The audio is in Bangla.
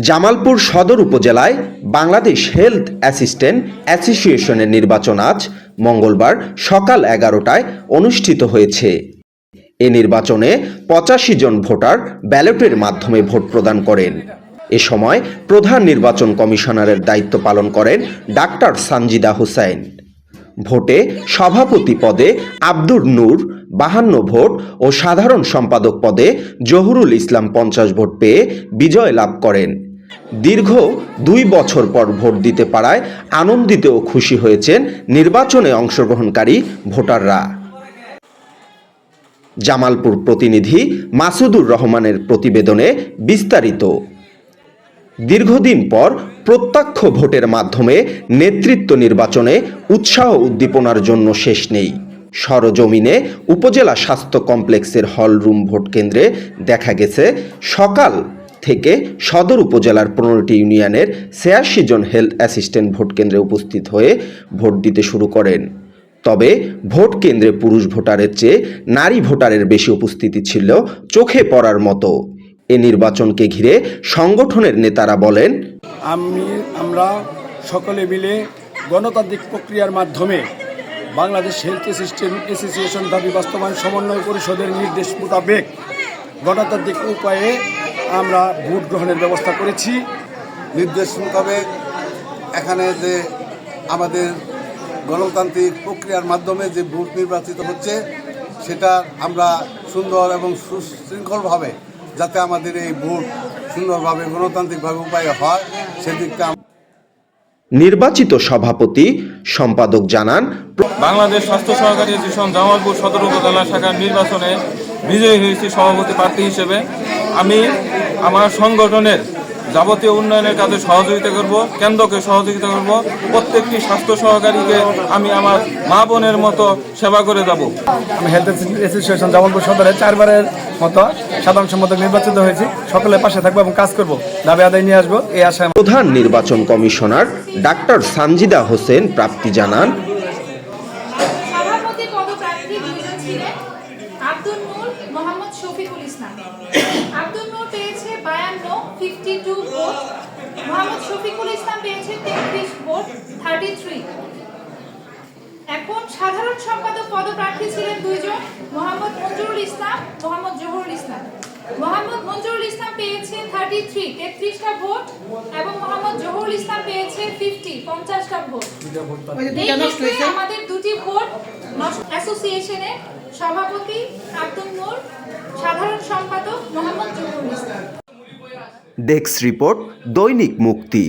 জামালপুর সদর উপজেলায় বাংলাদেশ হেলথ অ্যাসিস্ট্যান্ট অ্যাসোসিয়েশনের নির্বাচন আজ মঙ্গলবার সকাল এগারোটায় অনুষ্ঠিত হয়েছে। এ নির্বাচনে পঁচাশি জন ভোটার ব্যালটের মাধ্যমে ভোট প্রদান করেন। এ সময় প্রধান নির্বাচন কমিশনারের দায়িত্ব পালন করেন ডাক্তার সানজিদা হুসাইন। ভোটে সভাপতি পদে আব্দুর নূর বাহান্ন ভোট ও সাধারণ সম্পাদক পদে জহুরুল ইসলাম পঞ্চাশ ভোট পেয়ে বিজয় লাভ করেন। দীর্ঘ দুই বছর পর ভোট দিতে পারায় আনন্দিত ও খুশি হয়েছেন নির্বাচনে অংশগ্রহণকারী ভোটাররা। জামালপুর প্রতিনিধি মাসুদুর রহমানের প্রতিবেদনে বিস্তারিত। দীর্ঘদিন পর প্রত্যক্ষ ভোটের মাধ্যমে নেতৃত্ব নির্বাচনে উৎসাহ উদ্দীপনার জন্য শেষ নেই। সরজমিনে উপজেলা স্বাস্থ্য কমপ্লেক্সের হলরুম ভোট কেন্দ্রে দেখা গেছে, সকাল থেকে সদর উপজেলার পনেরোটি ইউনিয়নের ছিয়াশি জন হেলথ অ্যাসিস্ট্যান্ট ভোট কেন্দ্রে উপস্থিত হয়ে ভোট দিতে শুরু করেন। তবে ভোট কেন্দ্রে পুরুষ ভোটারের চেয়ে নারী ভোটারের বেশি উপস্থিতি ছিল চোখে পড়ার মতো। এ নির্বাচনকে ঘিরে সংগঠনের নেতারা বলেন, আমি, আমরা সকলে মিলে গণতান্ত্রিক প্রক্রিয়ার মাধ্যমে বাংলাদেশ হেলথ সিস্টেম অ্যাসোসিয়েশন দাবি বাস্তবায়ন সমন্বয় পরিষদের নির্দেশ মোতাবেক গণতান্ত্রিক উপায়ে আমরা ভোট গ্রহণের ব্যবস্থা করেছি। নির্দেশ মোতাবেক এখানে যে আমাদের গণতান্ত্রিক প্রক্রিয়ার মাধ্যমে যে ভোট নির্বাচিত হচ্ছে, সেটা আমরা সুন্দর এবং সুশৃঙ্খলভাবে, যাতে আমাদের এই ভোট সুন্দরভাবে গণতান্ত্রিকভাবে উপায়ে হয়, সেদিকটা নির্বাচিত সভাপতি সম্পাদক জানান বাংলাদেশ স্বাস্থ্য সহকারী অ্যাসোসিয়েশন জামালপুর সদর উপজেলা শাখার নির্বাচনে বিজয়ী হয়েছি সভাপতি প্রার্থী হিসেবে। আমি আমার সংগঠনের যাবতীয় উন্নয়নের কাজে সহযোগিতা করব কেন্দ্রকে সহযোগিতা করব প্রত্যেকটি স্বাস্থ্য সহকারীকে আমি আমার মা বোনের মতো সেবা করে যাব। আমি হেলথ অ্যাসোসিয়েশন জামালপুর সদরে চারবারের মতো সাধারণ সম্পাদক নির্বাচিত হয়েছি। সকলের পাশে থাকব এবং কাজ করব। দাবি আদায় নিয়ে আসব এই আশায় প্রধান নির্বাচন কমিশনার ডাক্তার সানজিদা হোসেন প্রাপ্তি জানান। সভাপতি পদপ্রার্থী দুইজন ছিলেন আব্দুল নূর মোহাম্মদ শফিকুল ইসলাম। আব্দুল নূর পেয়েছে বায়ান্ন ফিফটি টু ভোট। মোহাম্মদ শফিকুল ইসলাম পেয়েছে তেত্রিশ ভোট থার্টি থ্রি এখন সাধারণ সম্পাদক পদপ্রার্থী ছিলেন দুইজন মোহাম্মদ মঞ্জুরুল ইসলাম মোহাম্মদ জহুরুল ইসলাম মোহাম্মদ মঞ্জুরুল ইসলাম পেয়েছে থার্টি থ্রি তেত্রিশটা ভোট এবং মোহাম্মদ জহুরুল ইসলাম পেয়েছে ফিফটি পঞ্চাশটা ভোট। আমাদের দুটি ভোট অ্যাসোসিয়েশনের সভাপতি আব্দুল নূর সাধারণ সম্পাদক মোহাম্মদ জহুরুল ইসলাম। Desk report Dainik Mukti.